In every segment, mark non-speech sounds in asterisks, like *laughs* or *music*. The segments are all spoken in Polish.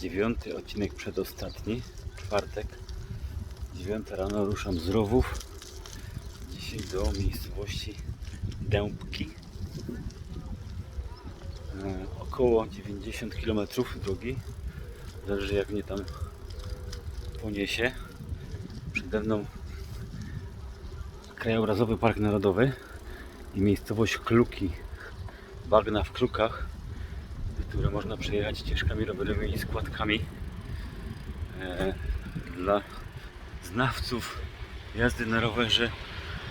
Dziewiąty odcinek przedostatni, czwartek. Dziewiąta rano ruszam z rowów. Dzisiaj do miejscowości Dębki. E, około 90 km drogi. Zależy jak mnie tam poniesie. Przede mną Krajobrazowy Park Narodowy i miejscowość Kluki. Bagna w Klukach, które można przejechać ścieżkami rowerowymi i składkami. E, dla znawców jazdy na rowerze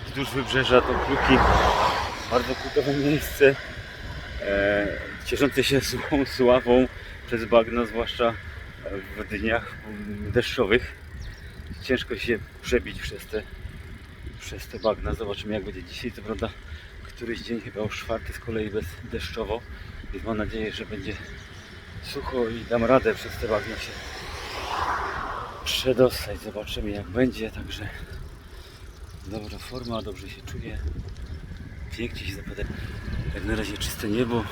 wzdłuż wybrzeża to Kluki bardzo kultowe miejsce e, cieszące się suchą sławą przez bagna, zwłaszcza w dniach deszczowych. Ciężko się przebić przez te, przez te bagna. Zobaczymy jak będzie dzisiaj. Co prawda któryś dzień chyba już czwarty z kolei bez deszczowo, więc mam nadzieję, że będzie sucho i dam radę przez te bagna się przedostać. Zobaczymy jak będzie, także dobra forma, dobrze się czuję. Pięknie się zapada. Jak na razie czyste niebo.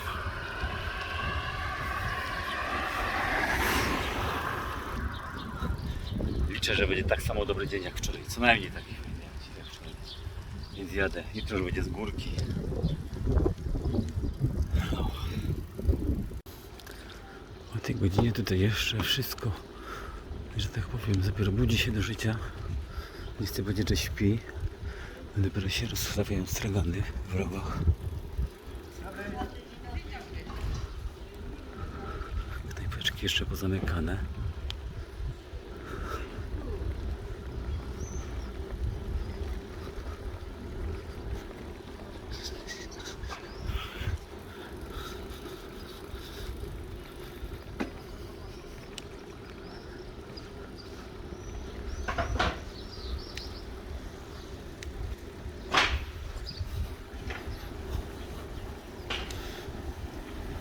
Liczę, że będzie tak samo dobry dzień jak wczoraj. Co najmniej taki jak wczoraj. Więc jadę. Jutro już będzie z górki. No. O tej godzinie tutaj jeszcze wszystko, że tak powiem, dopiero budzi się do życia. Niestety będzie, że śpi. Dopiero się rozstawiają stragany w rogach. Knajpeczki jeszcze pozamykane.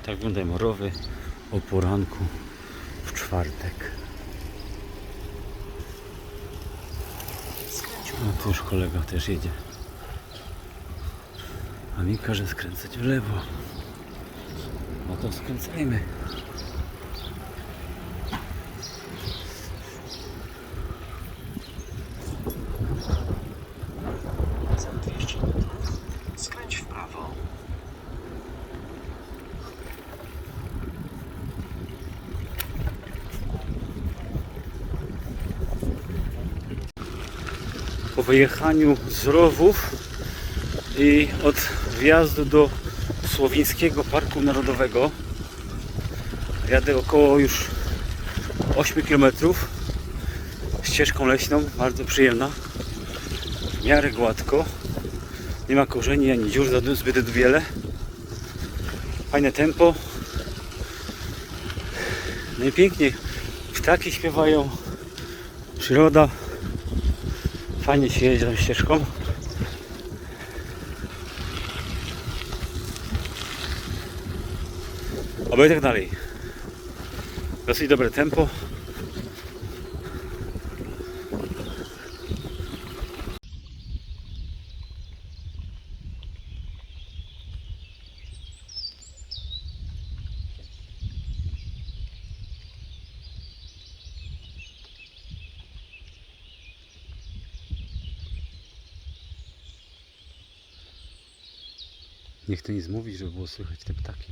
Tak wyglądają morowy o poranku w czwartek. No tu już kolega też jedzie. A mi każe skręcać w lewo. No to skręcajmy. Za 200 metrów skręć w prawo. Po wyjechaniu z Rowów i od wjazdu do Słowińskiego Parku Narodowego. Jadę około już 8 km ścieżką leśną, bardzo przyjemna. W miarę gładko. Nie ma korzeni ani dziur za zbyt wiele. Fajne tempo. I pięknie ptaki śpiewają. Przyroda Fajnie się jedzie tą ścieżką. I tak dalej. Dosyć dobre tempo. Nic mówi, żeby było słychać te ptaki.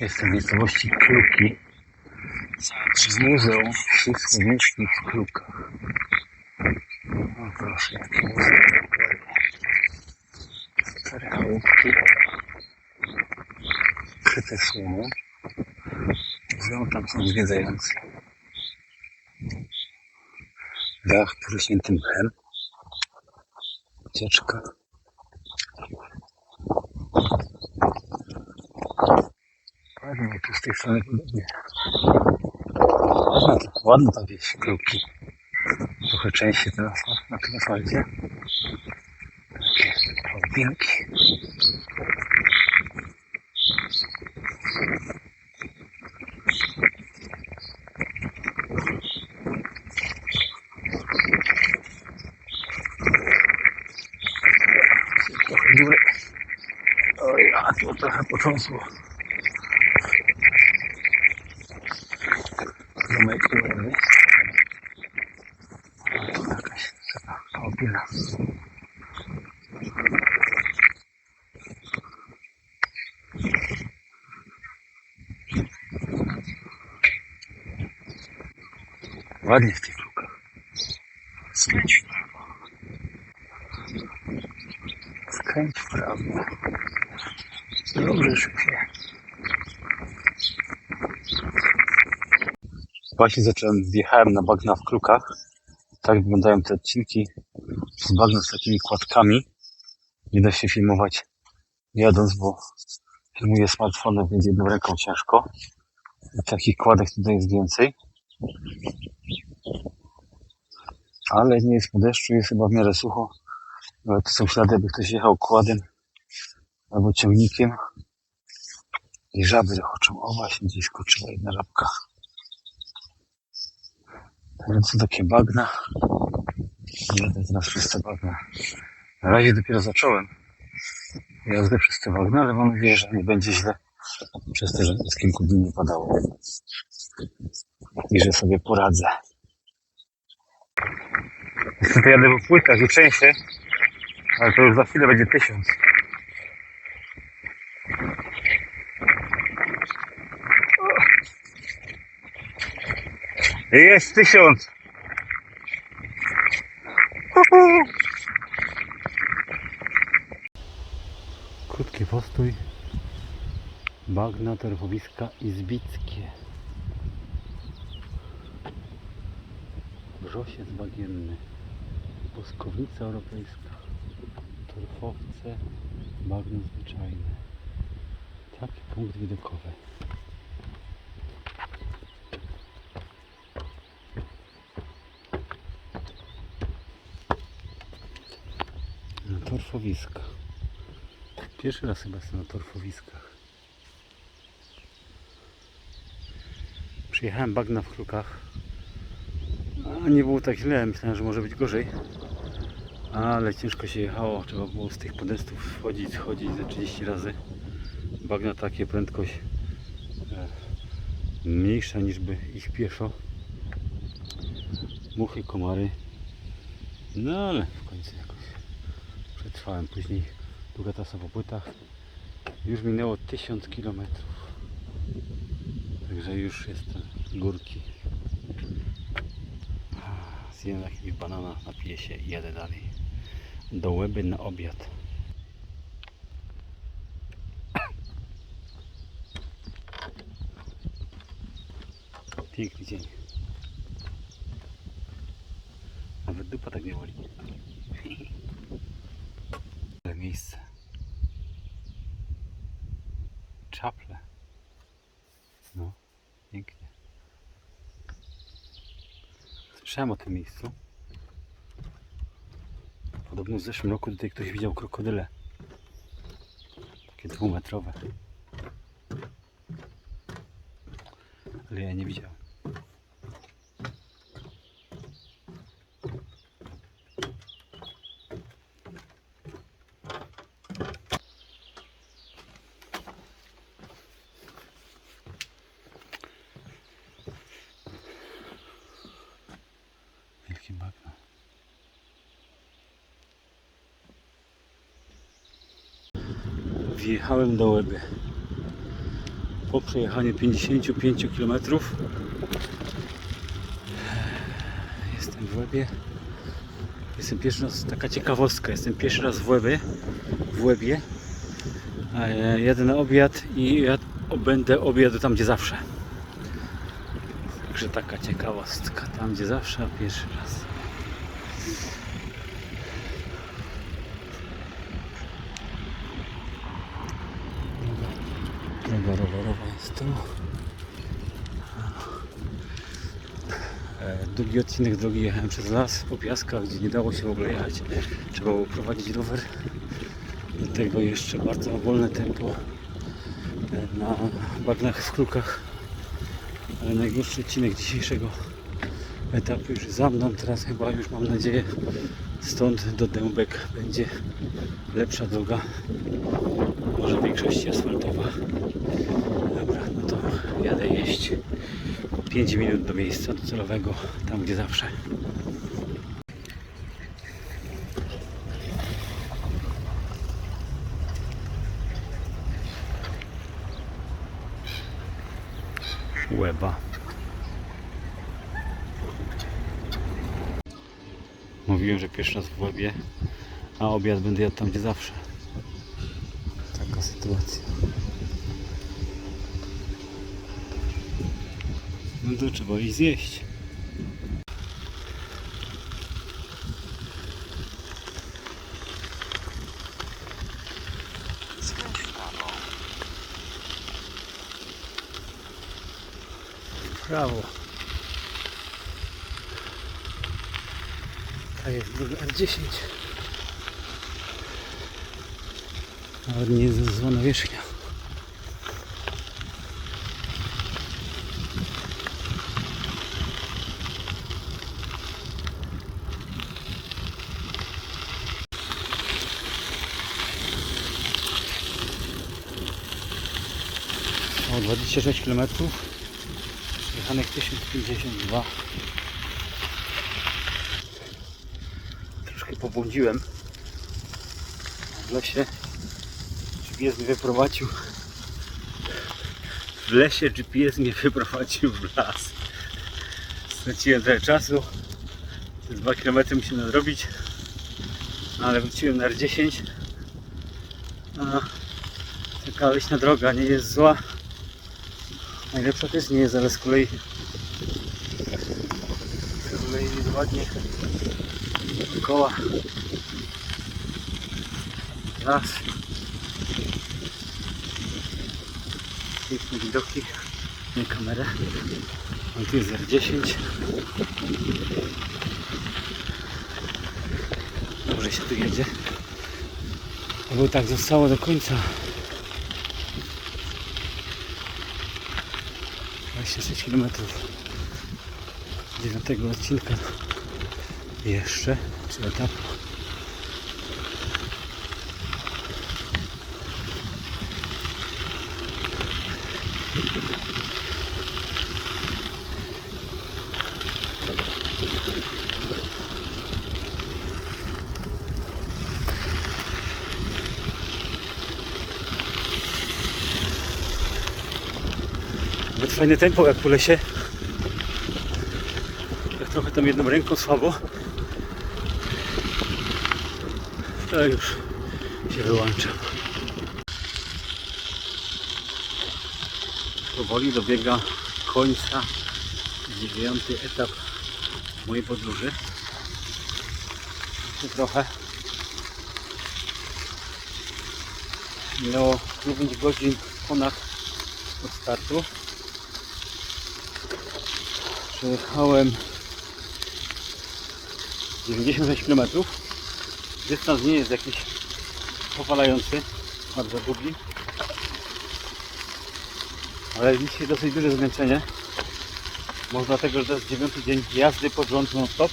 Jestem w miejscowości Kluki Muzeum Wsi Słowińskich w Klukach. O proszę, jakie muzeum. Cztery chałupki. Kryte słomą. Muzeum tam są zwiedzający. Dach porośnięty mchem. Ucieczka. Ładnie, tu z tej strony podobnie. Ładna ta wieś, kruki. Trochę częściej teraz na tym asfalcie. Takie drabinki. Trochę góry. Oj, a tu trochę potrząsło. Opina. Ładnie w tych lukach. Skręć w prawo. Skręć w prawo. Dobrze szybkie. Właśnie zacząłem, wjechałem na bagna w krukach. Tak wyglądają te odcinki bagna z takimi kładkami. Nie da się filmować jadąc, bo filmuję smartfonem, więc jedną ręką ciężko. I takich kładek tutaj jest więcej. Ale nie jest po deszczu, jest chyba w miarę sucho. To są ślady, jakby ktoś jechał kładem albo ciągnikiem. I żaby rechoczą. O właśnie, gdzieś skoczyła jedna żabka. Więc są takie bagna. Teraz przez te bagna. Na razie dopiero zacząłem jazdę przez te ale mam nadzieję, że nie będzie źle przez te, że z kilku dni nie padało. I że sobie poradzę. Niestety jadę po płytach i trzęsie, ale to już za chwilę będzie tysiąc. Jest tysiąc! Postój. Bagna, torfowiska izbickie. Wrzosiec bagienny. Boskownica europejska. Torfowce. Bagno zwyczajne. Taki punkt widokowy. Torfowiska. Pierwszy raz chyba jestem na torfowiskach. Przyjechałem bagna w krukach. A nie było tak źle, myślałem, że może być gorzej. Ale ciężko się jechało, trzeba było z tych podestów wchodzić, schodzić ze 30 razy. Bagna takie prędkość e, mniejsza niż by ich pieszo. Muchy, komary. No ale w końcu jakoś przetrwałem. Później po płytach. Już minęło 1000 km. Także już jestem górki. Zjem jakiegoś banana, napiję się i jadę dalej. Do łeby na obiad. Piękny dzień. Nawet dupa tak nie. *laughs* Ale miejsce. Czaple. No, pięknie. Słyszałem o tym miejscu. Podobno w zeszłym roku tutaj ktoś widział krokodyle. Takie dwumetrowe. Ale ja nie widziałem. Wielkie bagno. Wjechałem do Łeby. Po przejechaniu 55 km jestem w Łebie. Jestem pierwszy raz, taka ciekawostka, jestem pierwszy raz w Łebie. W Łebie. E, Jadę na obiad i ja będę obiadu tam gdzie zawsze. Także taka ciekawostka, tam gdzie zawsze, a pierwszy raz. Droga rowerowa jest tu. E, Długi odcinek drogi jechałem przez las po piaskach, gdzie nie dało się w ogóle jechać. Trzeba było prowadzić rower. Do tego jeszcze bardzo wolne tempo e, na bagnach w krukach. Ale najgorszy odcinek dzisiejszego etapu już za mną. Teraz chyba już mam nadzieję stąd do Dębek będzie lepsza droga. Może w większości asfaltowa. Dobra, no to jadę jeść. 5 minut do miejsca docelowego, tam gdzie zawsze. Łeba. Mówiłem, że pierwszy raz w Łebie, a obiad będę jadł tam, gdzie zawsze. Taka sytuacja. No to trzeba iść zjeść. Skręć To jest droga R10. Nawet nie jest zła nawierzchnia. O 26 km. Jechanek 1052. pobłądziłem w lesie. GPS mnie wyprowadził. W lesie GPS mnie wyprowadził w las. Straciłem trochę czasu. Te 2 km muszę nadrobić. Ale wróciłem na R10. A taka leśna droga nie jest zła. Najlepsza też nie jest, ale z kolei z kolei ładnie dookoła las piękne widoki nie kamerę. Jest R10 dobrze się tu jedzie. Bo tak zostało do końca. 26 km 9 odcinka. Jeszcze Nawet fajne tempo jak po lesie. Tak trochę tam jedną ręką słabo. To już się wyłączam. Powoli dobiega końca dziewiąty etap mojej podróży. Jeszcze trochę. Minęło 9 godzin ponad od startu. Przejechałem 96 km. Dystans nie jest jakiś powalający, bardzo długi. Ale dzisiaj dosyć duże zmęczenie. Może dlatego, że to jest dziewiąty dzień jazdy pod rząd stop.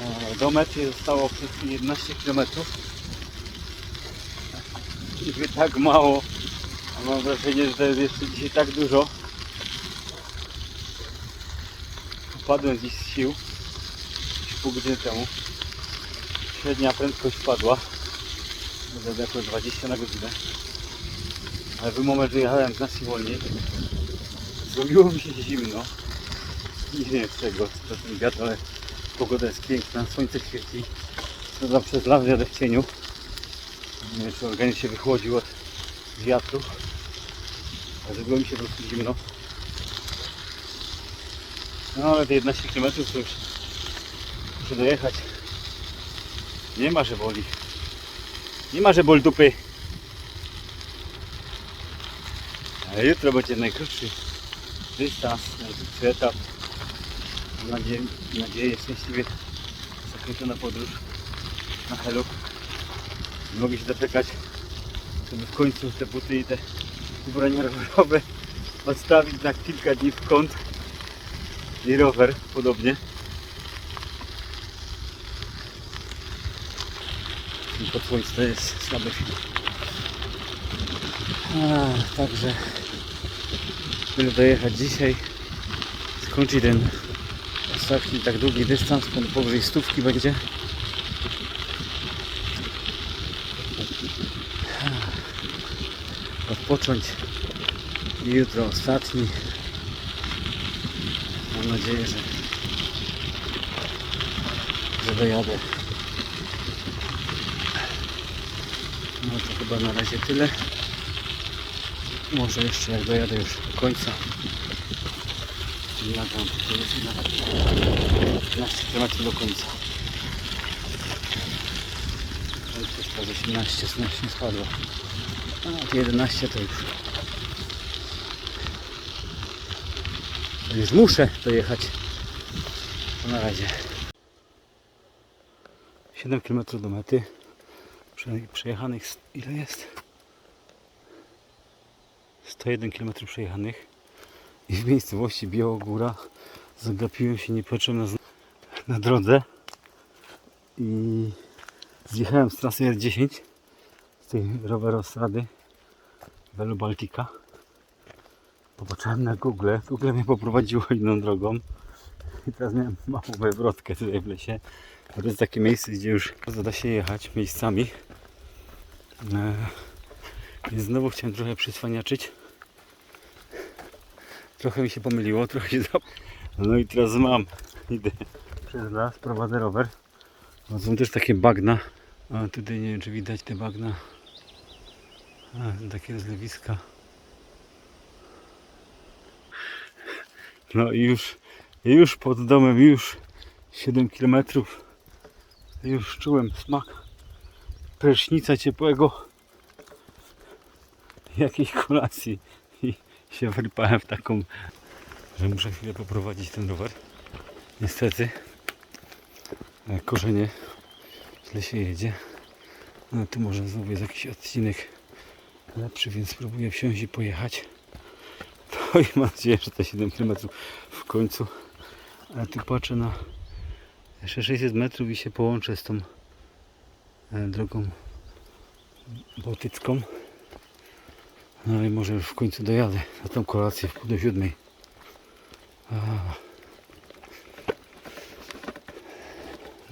E, Do mety zostało w tej chwili 11 km. Niby tak mało, a mam wrażenie, że to jest jeszcze dzisiaj tak dużo. Padłem dziś z sił, pół godziny temu. Średnia prędkość spadła. Będę jako 20 na godzinę. Ale w moment, że jechałem znacznie wolniej, zrobiło mi się zimno. Nie wiem z czego, czy to ten wiatr, ale pogoda jest piękna, słońce świeci. Tam przez las jadę w cieniu. Nie wiem, czy organizm się wychłodził od wiatru. Ale zrobiło mi się po prostu zimno. No ale te 11 km to już muszę dojechać. Nie ma, że boli. Nie ma, że boli dupy. Jutro będzie najkrótszy dystans, najkrótszy etap. Mam nadzieję, nadzieję szczęśliwie zakończona podróż na Helu. Nie mogę się doczekać, żeby w końcu te buty i te ubrania rowerowe *laughs* odstawić na kilka dni w kąt. I rower podobnie. I pod słońce to jest słaby film. A, także byle dojechać dzisiaj, skończyć ten ostatni tak długi dystans, po- powyżej stówki będzie. Odpocząć jutro ostatni. Mam nadzieję, że, że dojadę. No to chyba na razie tyle. Może jeszcze jak dojadę już do końca. Nagram, to jest na 15 km do końca. Jest prawie 18, znacznie spadło. A to 11 to już. To już muszę dojechać. To na razie. 7 km do mety. Prze- Przejechanych ile jest? 101 km przejechanych. I w miejscowości Białogóra zagapiłem się niepotrzebnie na, na drodze. I zjechałem z trasy R10 z tej rowerostrady Velo Baltica. Popatrzyłem na Google. Google mnie poprowadziło inną drogą. I teraz miałem małą wywrotkę tutaj w lesie. To jest takie miejsce, gdzie już da się jechać miejscami. E, Więc znowu chciałem trochę przyswaniaczyć. Trochę mi się pomyliło, trochę się zap... No i teraz mam. Idę przez las, prowadzę rower. No, są też takie bagna. A tutaj nie wiem, czy widać te bagna. A, takie rozlewiska. No i już, już pod domem, już 7 km. Już czułem smak prysznica ciepłego jakiejś kolacji i się wyrypałem w taką, że muszę chwilę poprowadzić ten rower. Niestety e, korzenie źle się jedzie. No tu może znowu jest jakiś odcinek lepszy, więc spróbuję wsiąść i pojechać. *laughs* No i mam nadzieję, że te 7 km w końcu. Ale tu patrzę na jeszcze 600 metrów i się połączę z tą drogą bałtycką. No i może już w końcu dojadę na tą kolację w pół do siódmej.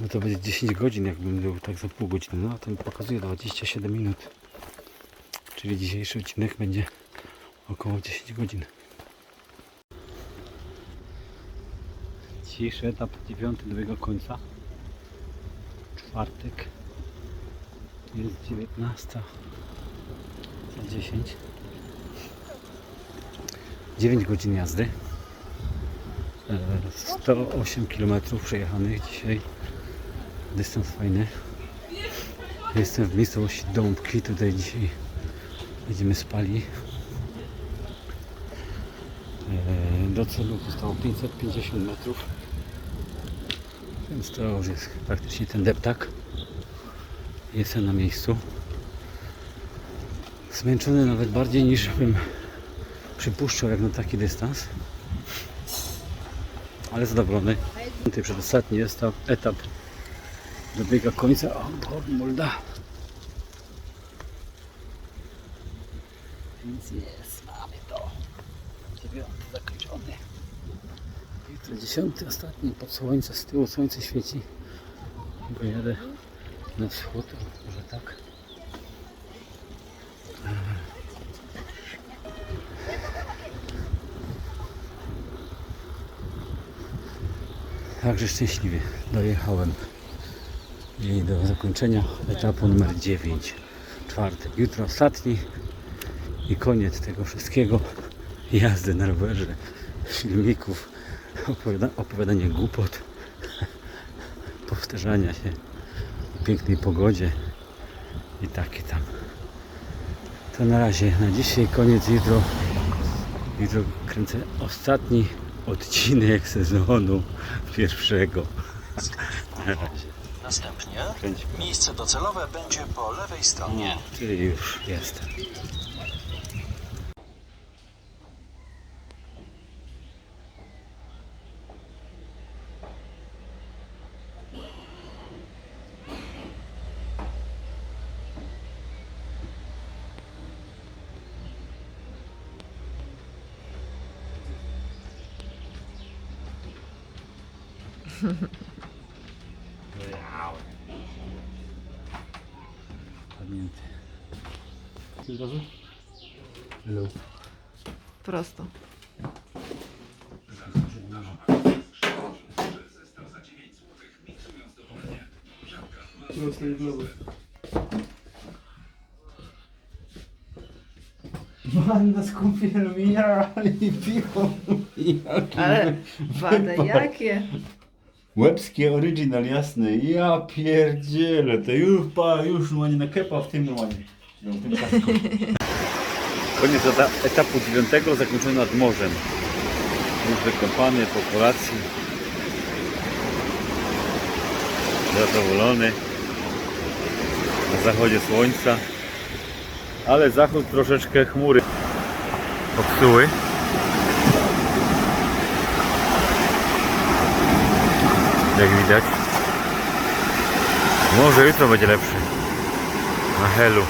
No to będzie 10 godzin, jakbym był tak za pół godziny. No to mi pokazuje 27 minut. Czyli dzisiejszy odcinek będzie około 10 godzin. Dzisiejszy etap dziewiąty dobiega końca. Czwartek. Jest 19 za 10. 9 godzin jazdy. E, 108 km przejechanych dzisiaj. Dystans fajny. Jestem w miejscowości Dąbki. Tutaj dzisiaj będziemy spali. E, Do celu zostało 550 metrów. Więc to już jest praktycznie ten deptak. Jestem na miejscu. Zmęczony nawet bardziej niż bym przypuszczał jak na taki dystans. Ale zadowolony. Przedostatni etap, etap dobiega końca. O, Molda. Więc jest, mamy to. Dziewiąty zakończony. Jutro dziesiąty, ostatni pod słońce, z tyłu słońce świeci. Bo jadę na wschód, może tak. Także szczęśliwie dojechałem i do zakończenia etapu numer 9. Czwartek. Jutro ostatni i koniec tego wszystkiego. Jazdy na rowerze, filmików, opowiada, opowiadanie głupot, powtarzania się pięknej pogodzie i takie tam. To na razie, na dzisiaj koniec, jutro, jutro kręcę ostatni odcinek sezonu pierwszego. Na razie. Następnie miejsce docelowe będzie po lewej stronie. Czyli już jest. Pamiętaj. Ty od razu? Hello. Prosto. Wanda z kumpielem minerali piwo. Ale wady jakie? Łebskie original, jasne. Ja pierdzielę, to już pa, już no nie na kepa w tym łonie. No, w tym kasku. *laughs* Koniec eta- etapu dziewiątego zakończony nad morzem. Już wykąpany po kolacji. Zadowolony. Na zachodzie słońca. Ale zachód troszeczkę chmury popsuły. Jak widać. Może jutro będzie lepszy. Na helu.